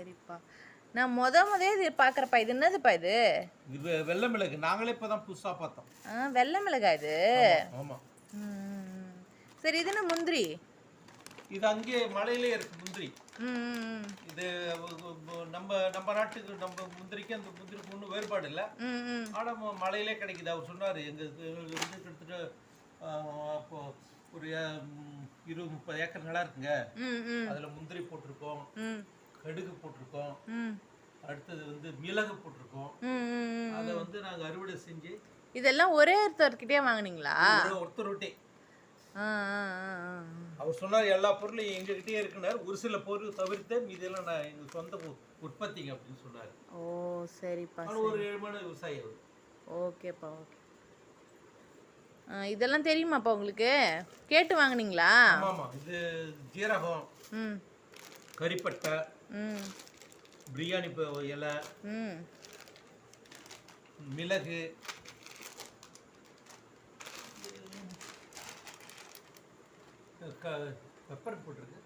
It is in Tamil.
சரிப்பா. நான் முத முத இது பார்க்குறப்பா இது என்னதுப்பா இது? இது வெள்ளை மிளகு. நாங்களே இப்போ தான் புதுசாக பார்த்தோம். ஆ வெள்ளை மிளகாய் இது? ஆமாம். சரி இது என்ன முந்திரி? இது அங்கே மலையிலே இருக்கு முந்திரி. இது நம்ம நம்ம நாட்டுக்கு நம்ம முந்திரிக்கு அந்த முந்திரிக்கு ஒன்றும் வேறுபாடு இல்லை. ஆனால் மலையிலே கிடைக்குது. அவர் சொன்னார் வந்து கிட்டத்தட்ட ஒரு இருபது முப்பது ஏக்கர் நிலம் இருக்குங்க. அதில் முந்திரி போட்டிருக்கோம். கடுகு போட்டிருக்கோம். ம். அடுத்தது வந்து மிளகு போட்டிருக்கோம். அதை வந்து நாங்கள் அறுவடை செஞ்சு இதெல்லாம் ஒரே ஒருத்தர்கிட்டயே வாங்குனீங்களா? ஒரு- ஒருத்தர் விட்டே ஆ ஆ ஆ ஆ. அவர் சொன்னார் எல்லா பொருளும் எங்ககிட்டயே இருக்குனார். ஒரு சில பொருள் தவிர்த்து மீதெல்லாம் நான் எங்கள் சொந்த உற்பத்திங்க அப்படின்னு சொன்னார். ஓ சரிப்பா ஒரு ஏழ்மையான விவசாயி அவர். ஓகேப்பா ஓகே. இதெல்லாம் தெரியுமாப்பா உங்களுக்கு? கேட்டு வாங்குனீங்களா? ஆமாம் இது ஜீரகம். ம். கறிப்பட்டை பிரியாணி இலை மிளகு க பெப்பர் போட்டிருக்கு.